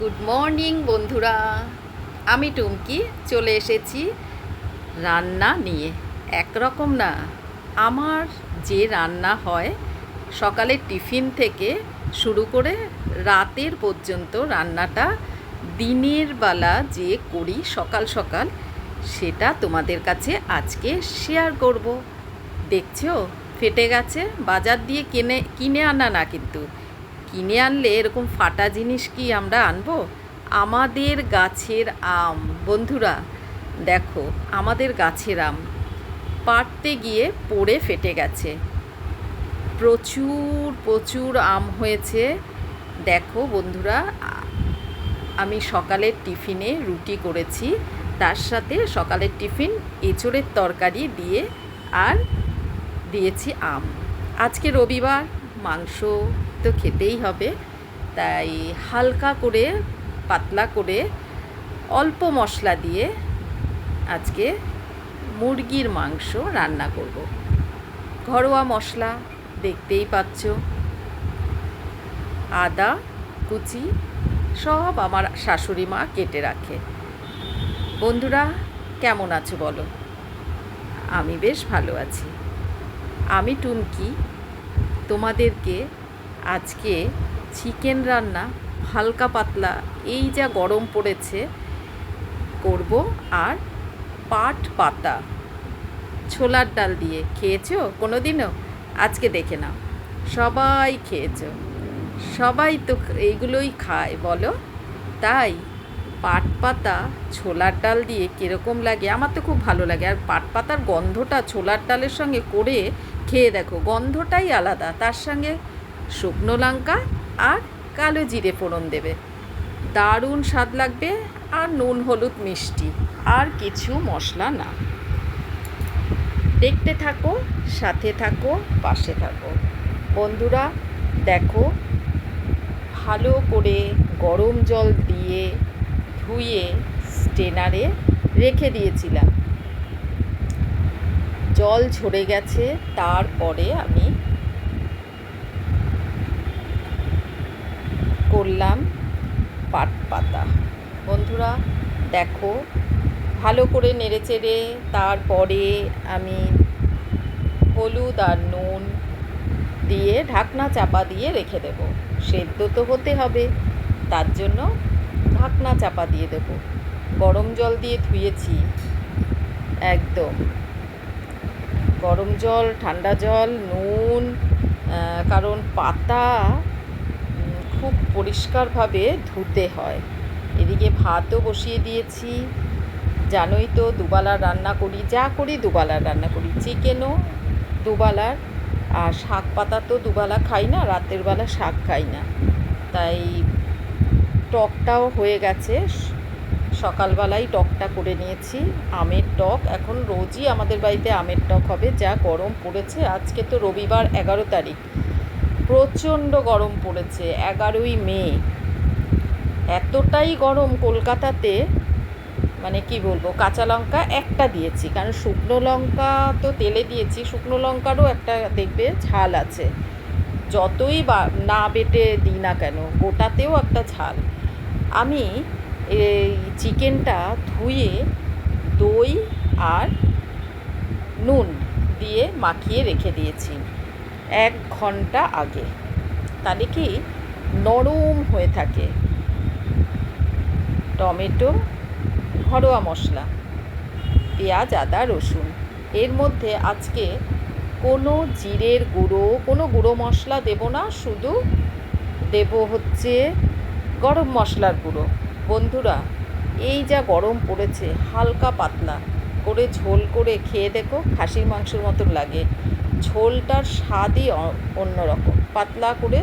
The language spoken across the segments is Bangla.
গুড মর্নিং বন্ধুরা। আমি টুমকি, চলে এসেছি রান্না নিয়ে। একরকম না, আমার যে রান্না হয় সকালের টিফিন থেকে শুরু করে রাতের পর্যন্ত রান্নাটা দিনের বেলা যে করি সকাল সকাল, সেটা তোমাদের কাছে আজকে শেয়ার করব। দেখছ? ফেটে গেছে, বাজার দিয়ে কিনে কিনে আনা না কিন্তু। কিনে আনলে এরকম ফাটা জিনিস কি আমরা আনব? আমাদের গাছের আম। বন্ধুরা, দেখো, আমাদের গাছের আম পাড়তে গিয়ে পড়ে ফেটে গেছে। প্রচুর প্রচুর আম হয়েছে। দেখো বন্ধুরা, আমি সকালের টিফিনে রুটি করেছি। তার সাথে সকালের টিফিন এঁচড়ের তরকারি দিয়ে আর দিয়েছি আম। আজকে রবিবার। মাংস তো খেতেই হবে। তাই হালকা করে, পাতলা করে অল্প মশলা দিয়ে আজকে মুরগির মাংস রান্না করব। ঘরোয়া মশলা দেখতেই পাচ্ছ। আদা, কুচি সব আমার শাশুড়ি মা কেটে রাখে। বন্ধুরা, কেমন আছো বলো? আমি বেশ ভালো আছি। আমি টুমকি তোমাদেরকে আজকে চিকেন রান্না হালকা পাতলা, এই যা গরম পড়েছে, করব আর পাট পাতা। ছোলার ডাল দিয়ে খেয়েছো? কোনো দিনও আজকে দেখে নাও। সবাই খেয়েছো। সবাই তো এইগুলোই খায়, বলো? তাই পাট পাতা, ছোলার ডাল দিয়ে কীরকম লাগে? আমার তো খুব ভালো লাগে। আর পাট পাতার গন্ধটা ছোলার ডালের সঙ্গে করে খেয়ে দেখো, গন্ধটাই আলাদা। তার সঙ্গে শুকনো লঙ্কা আর কালো জিরে ফোড়ন দেবে। দারুণ স্বাদ লাগবে আর নুন হলুদ মিষ্টি, আর কিছু মশলা না। দেখতে থাকো, সাথে থাকো, পাশে থাকো। বন্ধুরা, দেখো, ভালো করে গরম জল দিয়ে ধুয়ে স্টেনারে রেখে দিয়েছিলাম। জল ঝরে গেছে, তারপরে আমি করলাম পাট পাতা। বন্ধুরা, দেখো, ভালো করে নেড়ে চেড়ে তারপরে আমি হলুদ আর নুন দিয়ে ঢাকনা চাপা দিয়ে রেখে দেব। সেদ্ধ তো হতে হবে, তার জন্য ঢাকনা চাপা দিয়ে দেব। গরম জল দিয়ে ধুয়েছি, একদম। গরম জল, ঠান্ডা জল, নুন কারণ পাতা খুব পরিষ্কারভাবে ধুতে হয়। এদিকে ভাতও বসিয়ে দিয়েছি। জানোই তো দুবেলার রান্না করি, যা করি দুবেলার রান্না করি। চিকেনও দুবেলার আর শাক পাতা তো দুবেলা খাই না, রাতের বেলা শাক খাই না। তাই টকটাও হয়ে গেছে। সকালবেলায় টকটা করে নিয়েছি, আমের টক। এখন রোজই আমাদের বাড়িতে আমের টক হবে, যা গরম পড়েছে। আজকে তো রবিবার, এগারো তারিখ। প্রচণ্ড গরম পড়েছে, এগারোই মে। এতটাই গরম কলকাতাতে মানে কি বলব, কাঁচা লঙ্কা একটা দিয়েছি। কারণ শুকনো লঙ্কা তো তেলে দিয়েছি, শুকনো লঙ্কারও একটা দেখবে ঝাল আছে। যতই বা, না বেটে দিই না কেন, গোটাতেও একটা ঝাল। আমি এই চিকেনটা ধুয়ে দই আর নুন দিয়ে মাখিয়ে রেখে দিয়েছি এক ঘণ্টা আগে। তাহলে কি নরম হয়ে থাকে। টমেটো, ঘরোয়া মশলা, পেঁয়াজ, আদা, রসুন। এর মধ্যে আজকে কোনো জিরের গুঁড়ো, কোনো গুঁড়ো মশলা দেব না, শুধু দেব হচ্ছে গরম মশলার গুঁড়ো। বন্ধুরা, এই যা গরম পড়েছে, হালকা পাতলা। করে ঝোল করে খেয়ে দেখো, খাসির মাংসের মতন লাগে। ঝোলটার স্বাদই অন্যরকম। পাতলা করে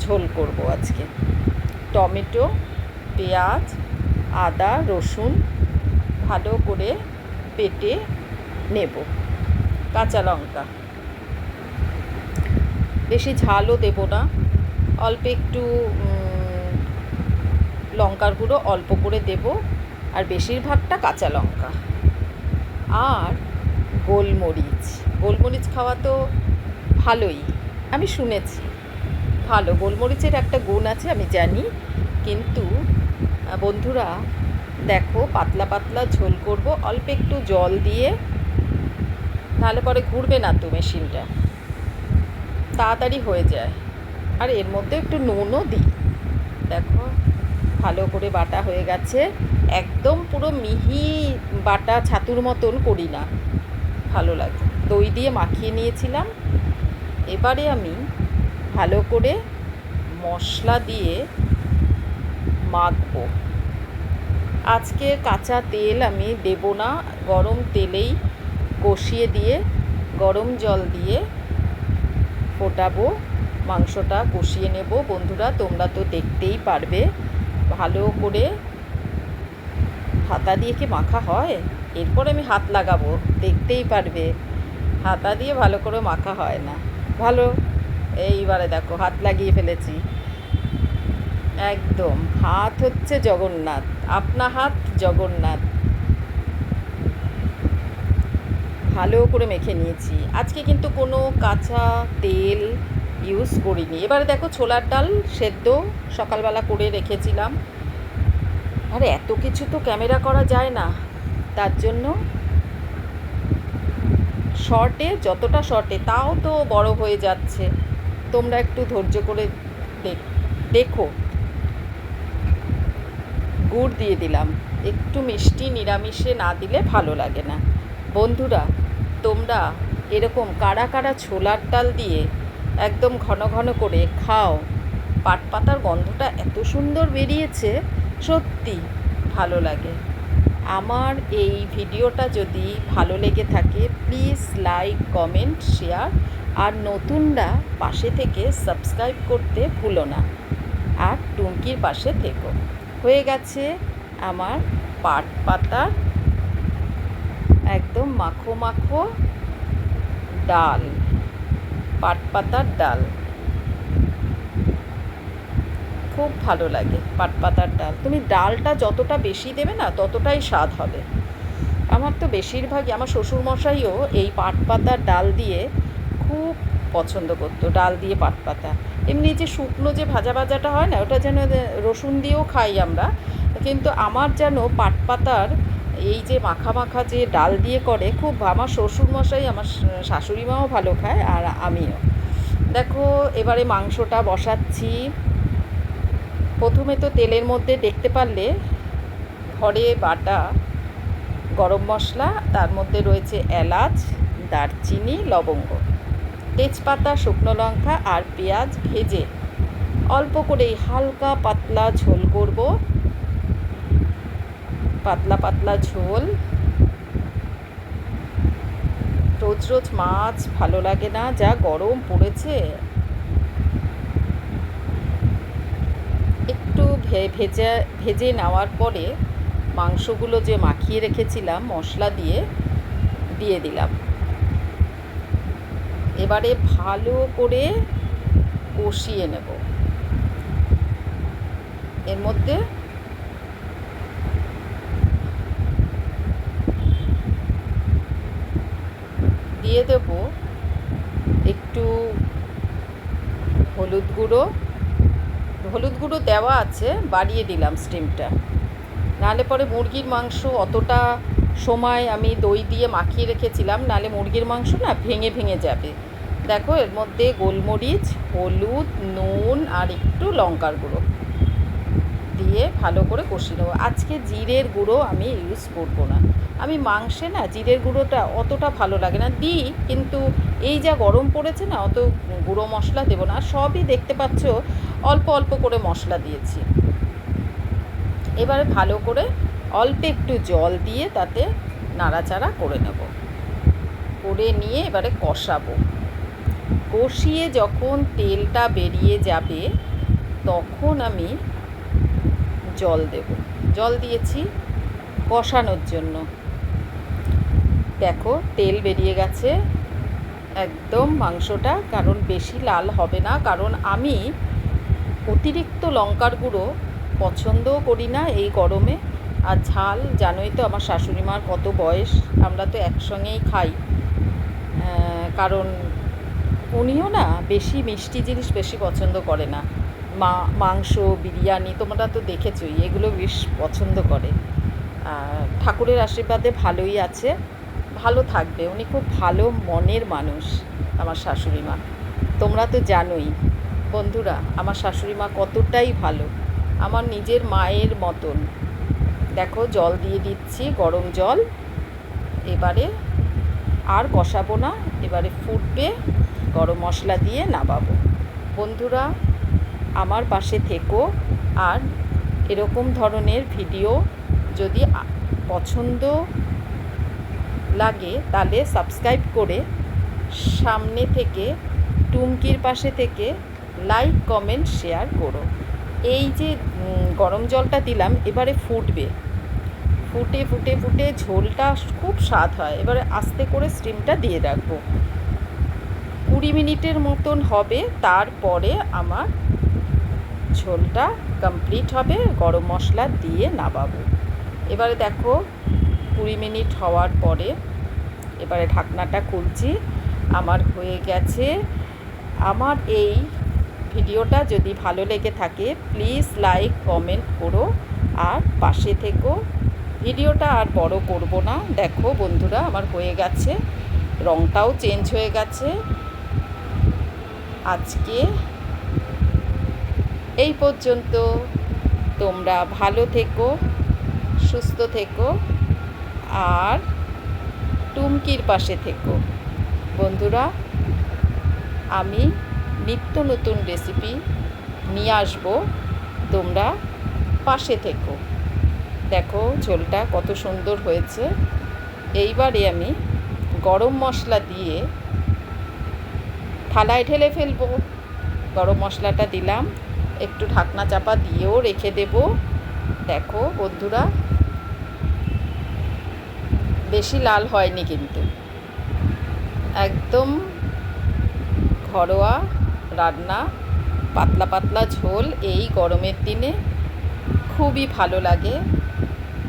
ঝোল করব আজকে। টমেটো, পেঁয়াজ, আদা, রসুন ভালো করে বেটে নেব। কাঁচা লঙ্কা। বেশি ঝালও দেব না। অল্প একটু লঙ্কার গুঁড়ো অল্প করে দেব আর বেশিরভাগটা কাঁচা লঙ্কা। আর গোলমরিচ। গোলমরিচ খাওয়া তো ভালোই। আমি শুনেছি, ভালো গোলমরিচের একটা গুণ আছে, আমি জানি। কিন্তু বন্ধুরা, দেখো, পাতলা পাতলা ঝোল করব, অল্প একটু জল দিয়ে, তাহলে পরে ঘুরবে না তো মেশিনটা। তাড়াতাড়ি হয়ে যায়। আর এর মধ্যে একটু নুনও দিই। দেখো ভালো করে বাটা হয়ে গেছে। একদম পুরো মিহি বাটা ছাতুর মতন করি না। ভালো লাগে। দই দিয়ে মাখিয়ে নিয়েছিলাম। এবারে আমি ভালো করে মশলা দিয়ে মাখবো। আজকে কাঁচা তেল আমি দেব না। গরম তেলেই কষিয়ে দিয়ে, গরম জল দিয়ে ফোটাবো। মাংসটা কষিয়ে নেব। বন্ধুরা, তোমরা তো দেখতেই পারবে। ভালো করে হাতা দিয়ে কি মাখা হয়? এরপর আমি হাত লাগাবো, দেখতেই পারবে। হাতা দিয়ে ভালো করে মাখা হয় না। ভালো, এইবারে দেখো, হাত লাগিয়ে ফেলেছি। একদম, হাত হচ্ছে জগন্নাথ, আপনা হাত জগন্নাথ। ভালো করে মেখে নিয়েছি। আজকে কিন্তু কোনো কাঁচা তেল ইউজ করিনি। এবারে দেখো ছোলার ডাল সেদ্ধ সকালবেলা করে রেখেছিলাম। আরে এত কিছু তো ক্যামেরা করা যায় না। তার জন্য শর্টে, যতটা শর্টে, তাও তো বড় হয়ে যাচ্ছে। তোমরা একটু ধৈর্য করে দেখ। গুড় দিয়ে দিলাম। একটু মিষ্টি, নিরামিষে না দিলে ভালো লাগে না। বন্ধুরা, তোমরা এরকম কারা কারা ছোলার ডাল দিয়ে একদম ঘন ঘন করে খাও। পাট পাতার গন্ধটা এত সুন্দর বেরিয়েছে, সত্যি ভালো লাগে। আমার এই ভিডিওটা যদি ভালো লেগে থাকে প্লিজ লাইক কমেন্ট শেয়ার আর নতুনরা পাশে থেকে সাবস্ক্রাইব করতে ভুলো না। আর টুঙ্কির পাশে থেকো। হয়ে গেছে আমার পাট পাতার একদম মাখো মাখো ডাল। পাট পাতার ডাল। খুব ভালো লাগে পাট পাতার ডাল। তুমি ডালটা যতটা বেশি দেবে না, ততটাই স্বাদ হবে। আমার তো বেশিরভাগই, আমার শ্বশুরমশাইও এই পাট পাতার ডাল দিয়ে খুব পছন্দ করতো, ডাল দিয়ে পাট পাতা এমনি যে শুকনো যে ভাজা ভাজাটা হয় না, ওটা যেন রসুন দিয়েও খাই আমরা, কিন্তু আমার যেন পাট পাতার এই যে মাখা মাখা যে ডাল দিয়ে করে, খুব আমার শ্বশুরমশাই আমার শাশুড়ি মাও ভালো খায় আর আমিও। দেখো, এবারে মাংসটা বসাচ্ছি। প্রথমে তো তেলের মধ্যে দেখতে পারলে ঘরে বাটা গরম মশলা, তার মধ্যে রয়েছে এলাচ, দারচিনি, লবঙ্গ, তেজপাতা, শুকনো লঙ্কা আর পেঁয়াজ ভেজে অল্প করেই হালকা পাতলা ঝোল করব। পাতলা পাতলা ঝোল। রোজ রোজ মাছ ভালো লাগে না, যা গরম পড়েছে। একটু ভেজে ভেজে নেওয়ার পরে মাংসগুলো যে মাখিয়ে রেখেছিলাম, মশলা দিয়ে দিয়ে দিলাম। এবারে ভালো করে কষিয়ে নেব। এর মধ্যে দিয়ে দেব একটু হলুদ গুঁড়ো। হলুদ গুঁড়ো দেওয়া আছে, বাড়িয়ে দিলাম স্টিমটা নাহলে পরে মুরগির মাংস অতটা সময় আমি দই দিয়ে মাখিয়ে রেখেছিলাম, নাহলে মুরগির মাংস না ভেঙে ভেঙে যাবে। দেখো, এর মধ্যে গোলমরিচ, হলুদ, নুন আর একটু লঙ্কার গুঁড়ো দিয়ে ভালো করে কষিয়ে নেব। আজকে জিরের গুঁড়ো আমি ইউজ করব না। আমি মাংসে না জিরের গুঁড়োটা অতটা ভালো লাগে না, দিই, কিন্তু এই যা গরম পড়েছে না, অত গুঁড়ো মশলা দেবো না সবই দেখতে পাচ্ছ অল্প অল্প করে মশলা দিয়েছি। এবারে ভালো করে অল্প একটু জল দিয়ে তাতে নাড়াচাড়া করে নেব। করে নিয়ে এবারে কষাবো। কষিয়ে যখন তেলটা বেরিয়ে যাবে, তখন আমি জল দেব। জল দিয়েছি কষানোর জন্য। দেখো, তেল বেরিয়ে গেছে। একদম মাংসটা, কারণ বেশি লাল হবে না। কারণ আমি অতিরিক্ত লঙ্কার গুঁড়ো পছন্দও করি না এই গরমে। আর ঝাল, জানোই তো আমার শাশুড়ি মার কত বয়স, আমরা তো একসঙ্গেই খাই। কারণ উনিও না বেশি মিষ্টি জিনিস বেশি পছন্দ করে না। মা, মাংস, বিরিয়ানি, তোমরা তো দেখেছই, এগুলো বেশ পছন্দ করে। ঠাকুরের আশীর্বাদে ভালোই আছে। ভালো থাকবে। উনি খুব ভালো মনের মানুষ আমার শাশুড়ি মা। তোমরা তো জানোই, বন্ধুরা, আমার শাশুড়ি মা কতটাই ভালো। আমার নিজের মায়ের মতন। দেখো, জল দিয়ে দিচ্ছি, গরম জল। এবারে আর বসাবো না, এবারে ফুটবে, গরম মশলা দিয়ে নামাবো। বন্ধুরা, আমার পাশে থেকো। আর এরকম ধরনের ভিডিও যদি পছন্দ লাগে, তাহলে সাবস্ক্রাইব করে সামনে থেকে, টুমকির পাশে থেকে লাইক কমেন্ট শেয়ার করো। এই যে গরম জলটা দিলাম, এবারে ফুটবে। ফুটে ফুটে ফুটে ঝোলটা খুব স্বাদ হয়। এবারে আস্তে করে স্টিমটা দিয়ে রাখব। কুড়ি মিনিটের মতন হবে, তারপরে আমার ঝোলটা কমপ্লিট হবে, গরম মশলা দিয়ে নামাবো। এবারে দেখো কুড়ি মিনিট হওয়ার পরে এবারে ঢাকনাটা খুলছি, আমার হয়ে গেছে। আমার এই ভিডিওটা যদি ভালো লেগে থাকে প্লিজ লাইক কমেন্ট করো। আর পাশে থেকো। ভিডিওটা আর বড় করব না। দেখো বন্ধুরা, আমার হয়ে গেছে। রঙটাও চেঞ্জ হয়ে গেছে। আজকে এই পর্যন্ত। তোমরা ভালো থেকো, সুস্থ থেকো। আর টুমকির পাশে থেকো। বন্ধুরা, আমি নিত্য নতুন রেসিপি নিয়ে আসব। তোমরা পাশে থেকো। দেখো, ঝোলটা কত সুন্দর হয়েছে। এইবারে আমি গরম মশলা দিয়ে থালায় ঢেলে ফেলব। গরম মশলাটা দিলাম। একটু ঢাকনা চাপা দিয়েও রেখে দেব। দেখো, বন্ধুরা বেশি লাল হয়নি কিন্তু। একদম ঘরোয়া রান্না, পাতলা পাতলা ঝোল এই গরমের দিনে খুবই ভালো লাগে।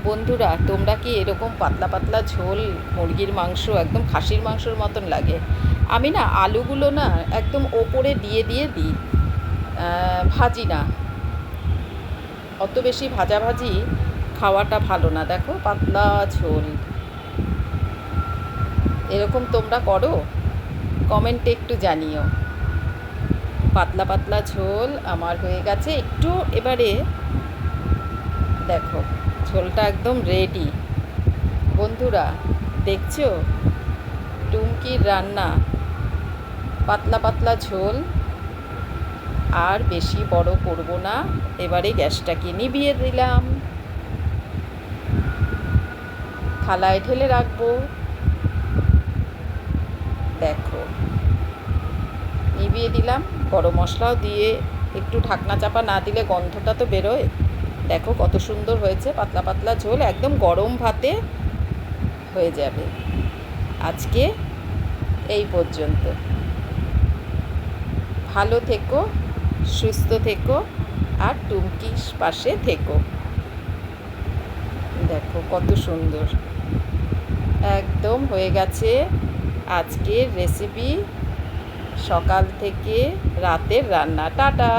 বন্ধুরা, তোমরা কি এরকম পাতলা পাতলা ঝোল, মুরগির মাংস, একদম খাসির মাংসর মতন লাগে? আমি না আলুগুলো না একদম ওপরে দিয়ে দিয়ে দিই। ভাজি না। অত বেশি ভাজাভাজি খাওয়াটা ভালো না। দেখো, পাতলা ঝোল। এরকম তোমরা করো, কমেন্টে একটু জানিও। পাতলা পাতলা ঝোল আমার হয়ে গেছে, একটু এবারে দেখো, ঝোলটা একদম রেডি বন্ধুরা, দেখছ? টুমকির রান্না, পাতলা পাতলা ঝোল। আর বেশি বড় করব না, এবারে গ্যাসটাকে নিভিয়ে দিলাম। থালায় ঢেলে রাখব। দেখো। নিভিয়ে দিলাম, গরম মশলাও দিয়ে একটু ঢাকনা চাপা না দিলে গন্ধটা তো বেরোয়। দেখো কত সুন্দর হয়েছে, পাতলা পাতলা ঝোল, একদম গরম ভাতে হয়ে যাবে। আজকে এই পর্যন্ত। ভালো থেকো, সুস্থ থেকো, আর টুমকির পাশে থেকো। দেখো কত সুন্দর। একদম হয়ে গেছে। আজকের রেসিপি সকাল থেকে রাতের রান্না। টাটা!